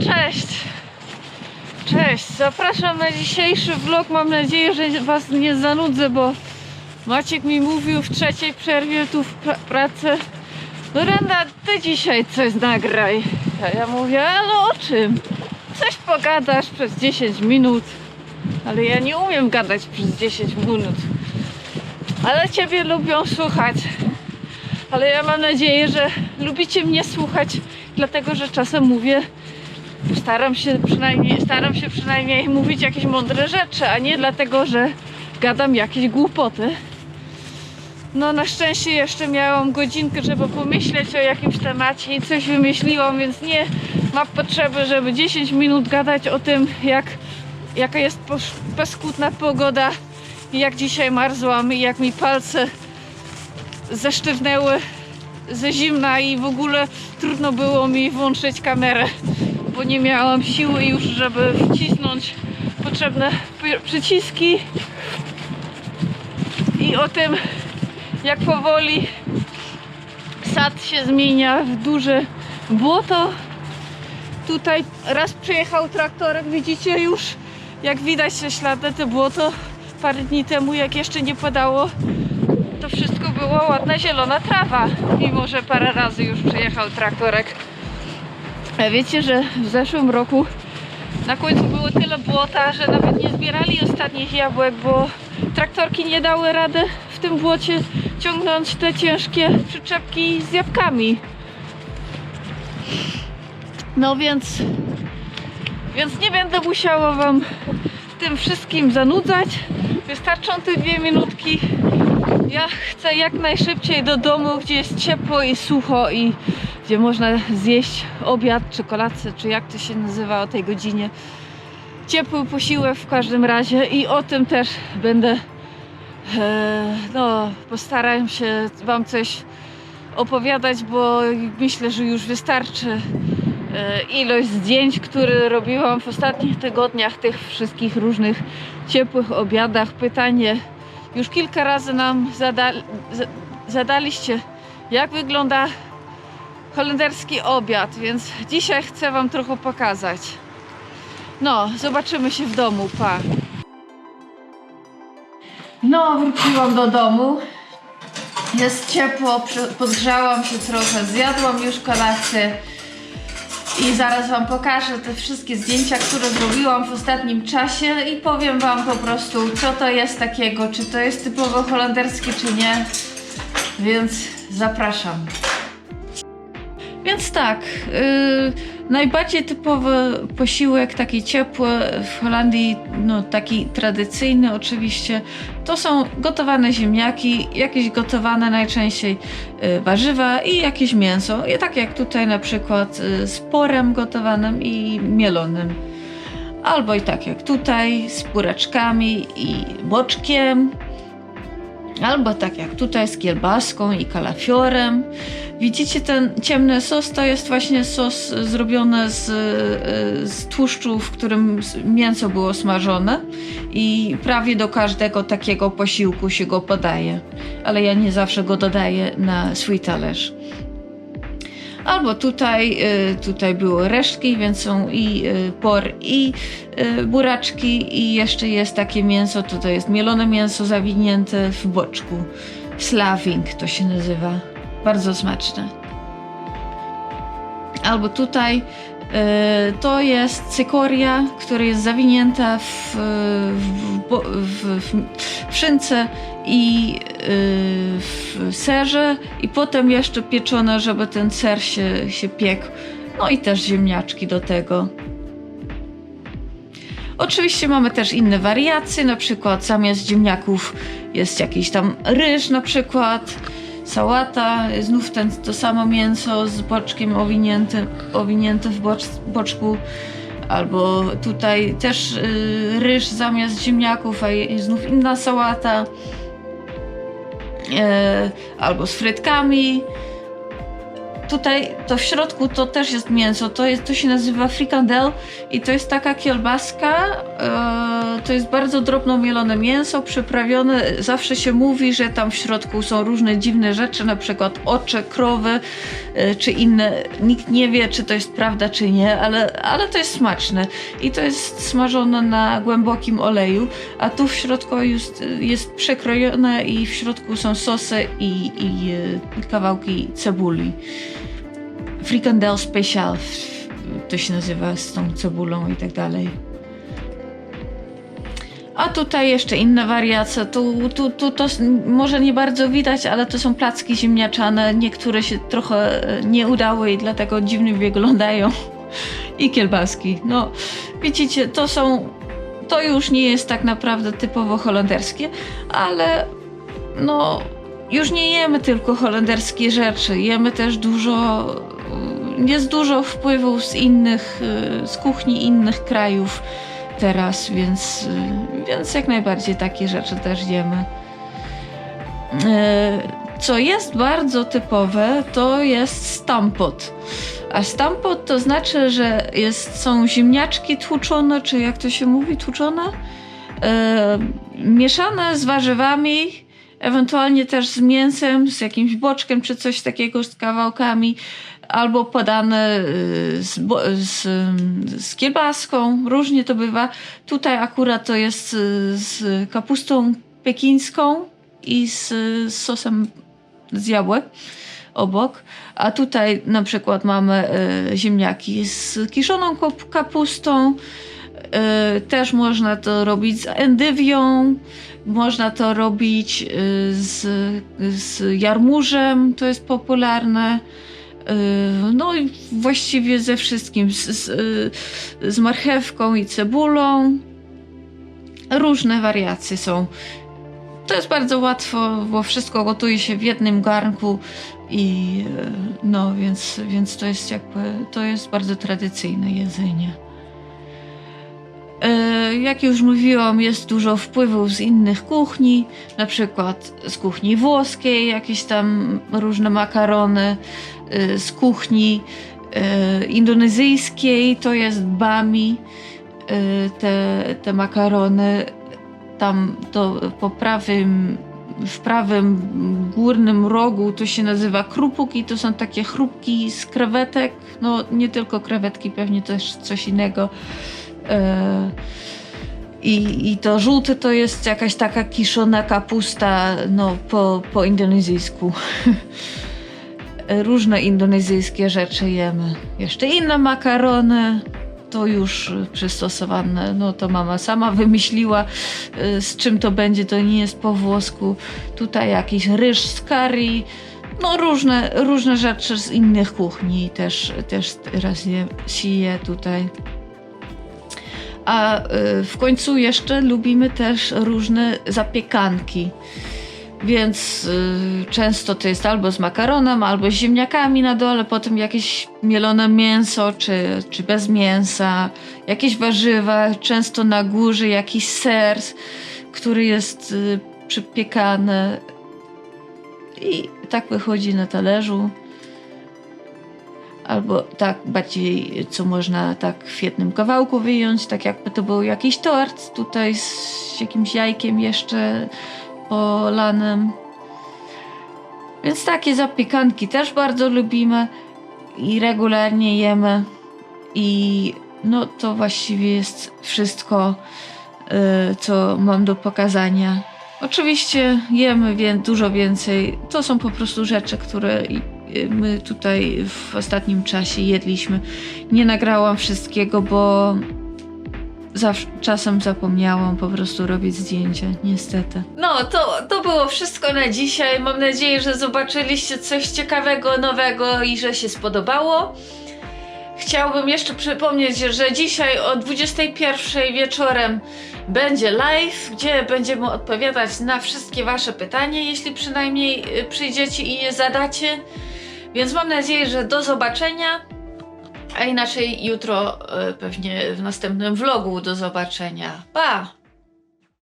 cześć! Cześć, zapraszam na dzisiejszy vlog. Mam nadzieję, że Was nie zanudzę, bo Maciek mi mówił w trzeciej przerwie tu w pra- pracy no Renda, ty dzisiaj coś nagraj. A ja mówię, ale o czym? Coś pogadasz przez 10 minut. Ale ja nie umiem gadać przez 10 minut. Ale Ciebie lubią słuchać. Ale ja mam nadzieję, że lubicie mnie słuchać, dlatego że czasem mówię, staram się przynajmniej, staram się przynajmniej mówić jakieś mądre rzeczy, a nie dlatego, że gadam jakieś głupoty. No na szczęście jeszcze miałam godzinkę, żeby pomyśleć o jakimś temacie i coś wymyśliłam, więc nie mam potrzeby, żeby 10 minut gadać o tym, jak, jaka jest paskudna pogoda i jak dzisiaj marzłam i jak mi palce zesztywnęły ze zimna i w ogóle trudno było mi włączyć kamerę, bo nie miałam siły już, żeby wcisnąć potrzebne przyciski i o tym jak powoli sad się zmienia w duże błoto. Tutaj raz przyjechał traktorek, widzicie już jak widać te ślady, te błoto parę dni temu jak jeszcze nie padało to wszystko była ładna zielona trawa, mimo że parę razy już przyjechał traktorek. Wiecie, że w zeszłym roku na końcu było tyle błota, że nawet nie zbierali ostatnich jabłek, bo traktorki nie dały rady w tym błocie ciągnąć te ciężkie przyczepki z jabłkami. No więc, więc nie będę musiała Wam tym wszystkim zanudzać. Wystarczą te dwie minutki. Ja chcę jak najszybciej do domu, gdzie jest ciepło i sucho i gdzie można zjeść obiad czy kolację, czy jak to się nazywa o tej godzinie. Ciepły posiłek w każdym razie i o tym też będę e, no, postaram się Wam coś opowiadać, bo myślę, że już wystarczy e, ilość zdjęć, które robiłam w ostatnich tygodniach, tych wszystkich różnych ciepłych obiadach. Pytanie już kilka razy nam zada, za- zadaliście, jak wygląda holenderski obiad, więc dzisiaj chcę Wam trochę pokazać. No, zobaczymy się w domu, pa. No, wróciłam do domu. Jest ciepło, podgrzałam się trochę, zjadłam już kolację. I zaraz Wam pokażę te wszystkie zdjęcia, które zrobiłam w ostatnim czasie i powiem Wam po prostu, co to jest takiego, czy to jest typowo holenderskie, czy nie. Więc zapraszam. Więc tak, yy, najbardziej typowy posiłek, taki ciepły w Holandii, no taki tradycyjny oczywiście, to są gotowane ziemniaki, jakieś gotowane najczęściej y, warzywa i jakieś mięso. I tak jak tutaj na przykład y, z porem gotowanym i mielonym. Albo i tak jak tutaj z buraczkami i boczkiem. Albo tak jak tutaj z kielbaską i kalafiorem. Widzicie ten ciemny sos? To jest właśnie sos zrobiony z, y, z tłuszczu, w którym mięso było smażone i prawie do każdego takiego posiłku się go podaje. Ale ja nie zawsze go dodaję na swój talerz. Albo tutaj, y, tutaj były resztki, więc są i y, por, i y, buraczki, i jeszcze jest takie mięso, to jest mielone mięso zawinięte w boczku. Slaving to się nazywa. Bardzo smaczne. Albo tutaj to jest cykoria, która jest zawinięta w, w, w, w, w szynce i y, w serze i potem jeszcze pieczone, żeby ten ser się, się piekł. No i też ziemniaczki do tego. Oczywiście mamy też inne wariacje, na przykład zamiast ziemniaków jest jakiś tam ryż na przykład, sałata, znów ten, to samo mięso z boczkiem owinięte, owinięte w bocz, boczku, albo tutaj też y, ryż zamiast ziemniaków, a znów inna sałata, e, albo z frytkami. Tutaj to w środku to też jest mięso. To, jest, to się nazywa frikandel i to jest taka kielbaska. E, to jest bardzo drobno mielone mięso, przyprawione. Zawsze się mówi, że tam w środku są różne dziwne rzeczy, na przykład ocze, krowy e, czy inne. Nikt nie wie, czy to jest prawda, czy nie, ale, ale to jest smaczne. I to jest smażone na głębokim oleju, a tu w środku jest, jest przekrojone i w środku są sosy i, i e, kawałki cebuli. Frikandel special to się nazywa z tą cebulą i tak dalej. A tutaj jeszcze inna wariacja. Tu, tu, tu to może nie bardzo widać, ale to są placki ziemniaczane. Niektóre się trochę e, nie udały i dlatego dziwnie wyglądają. I kielbaski. No, widzicie, to są. To już nie jest tak naprawdę typowo holenderskie, ale no, już nie jemy tylko holenderskie rzeczy. Jemy też dużo. Jest dużo wpływów z innych, e, z kuchni innych krajów teraz, więc, y, więc jak najbardziej takie rzeczy też jemy. E, Co jest bardzo typowe, to jest stampot. A stampot to znaczy, że jest, są ziemniaczki tłuczone, czy jak to się mówi, tłuczone, mieszane z warzywami, ewentualnie też z mięsem, z jakimś boczkiem, czy coś takiego, z kawałkami, albo podane y, z, z, z kiełbaską, różnie to bywa. Tutaj akurat to jest y, z kapustą pekińską i z, sosem z jabłek obok. A tutaj na przykład mamy y, ziemniaki z kiszoną kapustą. Też można to robić z endywią. Można to robić z, z jarmużem, to jest popularne. Y, No i właściwie ze wszystkim, z, z, y, z marchewką i cebulą. Różne wariacje są. To jest bardzo łatwo, bo wszystko gotuje się w jednym garnku i y, no więc, więc to jest jakby, to jest bardzo tradycyjne jedzenie. Jak już mówiłam, jest dużo wpływów z innych kuchni, na przykład z kuchni włoskiej, jakieś tam różne makarony, e, z kuchni e, indonezyjskiej, to jest bami, e, te, te makarony. Tam to po prawym, w prawym górnym rogu to się nazywa krupuk i to są takie chrupki z krewetek, no nie tylko krewetki, pewnie też coś innego. E, I, I to żółte to jest jakaś taka kiszona kapusta, no po, po indonezyjsku. Różne indonezyjskie rzeczy jemy. Jeszcze inne makarony, to już przystosowane. No to mama sama wymyśliła, y, z czym to będzie, to nie jest po włosku. Tutaj jakiś ryż z curry. No różne, różne rzeczy z innych kuchni też, też teraz je, je tutaj. A y, w końcu jeszcze lubimy też różne zapiekanki. Więc y, często to jest albo z makaronem, albo z ziemniakami na dole, potem jakieś mielone mięso, czy, czy bez mięsa, jakieś warzywa, często na górze jakiś ser, który jest y, przypiekany. I tak wychodzi na talerzu. Albo tak bardziej, co można tak w jednym kawałku wyjąć, tak jakby to był jakiś tort, tutaj z jakimś jajkiem jeszcze polanym. Więc takie zapiekanki też bardzo lubimy i regularnie jemy. I no to właściwie jest wszystko, y, co mam do pokazania. Oczywiście jemy wie, dużo więcej. To są po prostu rzeczy, które my tutaj w ostatnim czasie jedliśmy. Nie nagrałam wszystkiego, bo zawsze, czasem zapomniałam po prostu robić zdjęcia, niestety. No, to, to było wszystko na dzisiaj. Mam nadzieję, że zobaczyliście coś ciekawego, nowego i że się spodobało. Chciałbym jeszcze przypomnieć, że dzisiaj o 21 wieczorem będzie live, gdzie będziemy odpowiadać na wszystkie Wasze pytania, jeśli przynajmniej y, przyjdziecie i je zadacie. Więc mam nadzieję, że do zobaczenia. A inaczej jutro y, pewnie w następnym vlogu do zobaczenia. Pa!